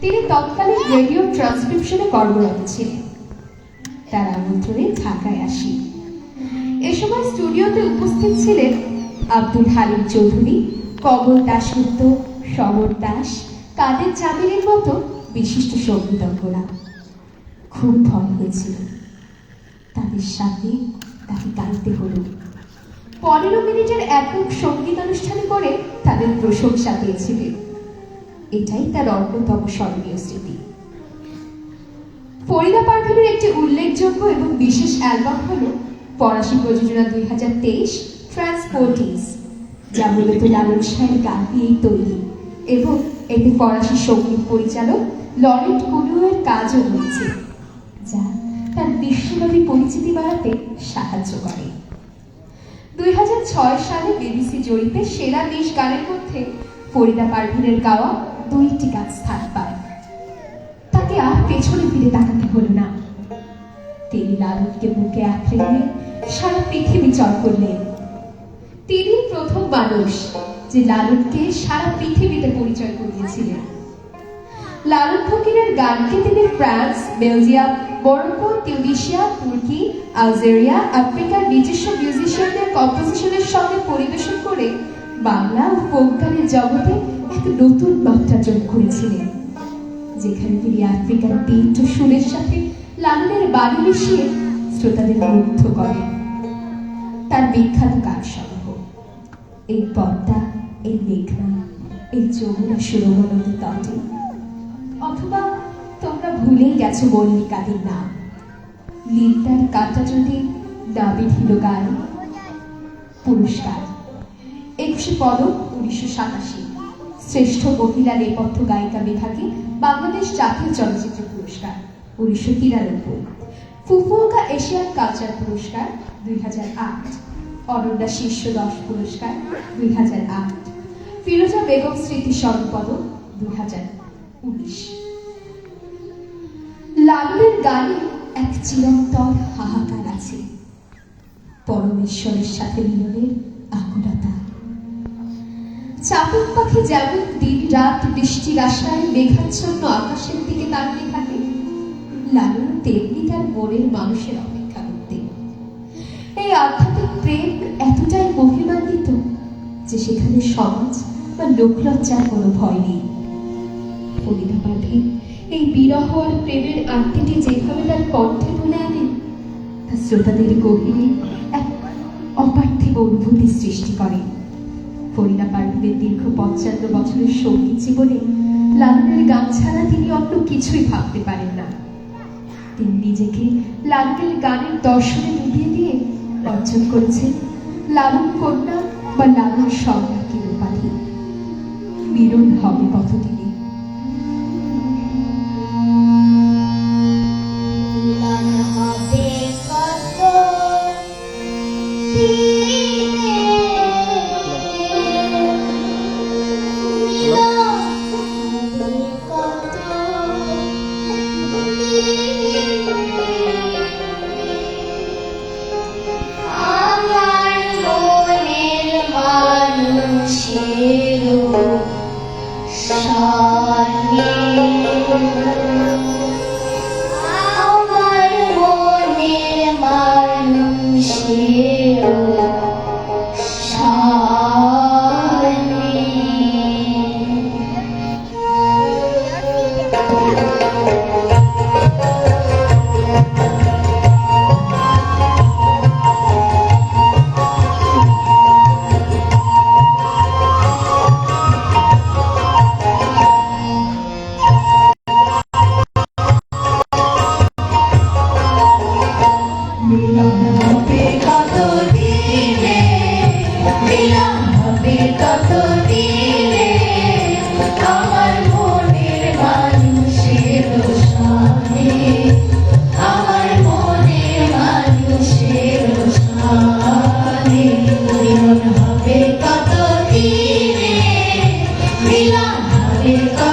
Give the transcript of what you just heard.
তিনি তৎকালীন রেডিও ট্রান্সক্রিপশনে কর্মরত ছিলেন। তার আমন্ত্রণে ঢাকায় আসি। এ সময় স্টুডিওতে উপস্থিত ছিলেন আব্দুল হালিম চৌধুরী, কমল দাশগুপ্ত, সমর দাস, কাদের জামিনের মতো বিশিষ্ট সঙ্গীতজ্ঞরা। খুব ভয় হয়েছিল। তাদের সাথে তাকে গাইতে হলো। পনেরো মিনিটের একক সংগীত অনুষ্ঠানে করে তাদের প্রশংসা পেয়েছিলেন এটাই তার অন্যতম স্মরণীয় স্মৃতি। ফরিদা পারভিনের একটি উল্লেখযোগ্য এবং বিশেষ অ্যালবাম হল ফরাসি প্রযোজনা দুই হাজার তেইশ ট্রান্সপোর্টিস যা মূলত লালন শাহের গান দিয়েই তৈরি এবং এতে ফরাসি সংগীত পরিচালক লরেন্ট কুলুয়ের কাজও রয়েছে, যা তার বিশ্বব্যাপী পরিচিতি বাড়াতে সাহায্য করে। দুই হাজার ছয় সালে বিবিসি জরিপে সেরা বিশ গানের মধ্যে ফরিদা পারভিনের গাওয়া দুইটি গান স্থান পায় তাকে আর পেছনে ফিরে তাকাতে হলো না। তিনি লালনকে বুকে আঁকড়ে নিয়ে সারা পৃথিবী চর করলেন। তিনি প্রথম মানুষ যে লালনকে সারা পৃথিবীতে পরিচয় করিয়েছিলেন। লালন ফকিরের গানকে তিনি ফ্রান্স, বেলজিয়াম, মরক্কো টিউনিশিয়া তুর্কি, আলজেরিয়া, আফ্রিকার নিজস্ব মিউজিশিয়ানদের কম্পোজিশনের সঙ্গে পরিবেশন করে বাংলা ও ফোক গানের জগতে নতুন মাত্রা যোগ করেছিলেন, যেখানে তিনি আফ্রিকার ও সুরের সাথে লালনের বাড়ি মিশিয়ে শ্রোতাদের মুগ্ধ করেন। তার বিখ্যাত গান সমূহ এই পদ্মা, এই মেঘনা, এই যমুনা সুরমা তটে, অথবা তোমরা ভুলেই গেছো মল্লিকাদের নাম। লিন্দার কাটা যদি না বিধিল গান, পুরস্কার, একুশে পদক উনিশশো সাতাশি। শ্রেষ্ঠ মহিলা নেপথ্য গায়িকা বিভাগে বাংলাদেশ জাতীয় চলচ্চিত্র পুরস্কার, উনিশশো তিরানব্বই। ফুফুওকা এশিয়ান কালচার পুরস্কার, দুই হাজার আট। অনন্যা শীর্ষ দশ পুরস্কার, দুই হাজার আট। ফিরোজা বেগম স্মৃতি পদক দুই হাজার উনিশ। লালনের গানে এক চিরন্তর হাহাকার আছে। পরমেশ্বরের সাথে মিলনের আকুলতা চাতক পাখি যেমন দিন রাত বৃষ্টির আশায় মেঘাচ্ছন্ন আকাশের দিকে তাকিয়ে থাকে। লালন তেমনি তার মনের মানুষের অপেক্ষা করতে। এই আধ্যাত্মিক প্রেম এতটাই মহিমান্বিত যে সেখানে সমাজ বা লোকলজ্জার কোনো ভয় নেই। ফরিদা পাঠে এই বিরহ আর প্রেমের আত্মীটি যেভাবে তার কণ্ঠে বলে আনে, তা শ্রোতাদের গভীরে এক অপার্থিব অনুভূতি সৃষ্টি করে। ফরিদা পারভিনের দীর্ঘ পঞ্চান্ন বছরের সংগীত জীবনে লালনের গান ছাড়া তিনি অন্য কিছুই ভাবতে পারেন না। তিনি নিজেকে লালনের গানের দর্শনে ডুবিয়ে দিয়ে অর্জন করেছেন লালন কন্যা বা লালন সম্রাজ্ঞীর উপাধি। মিলন হবে কতদিনে আমার মনের মানুষের Thank you.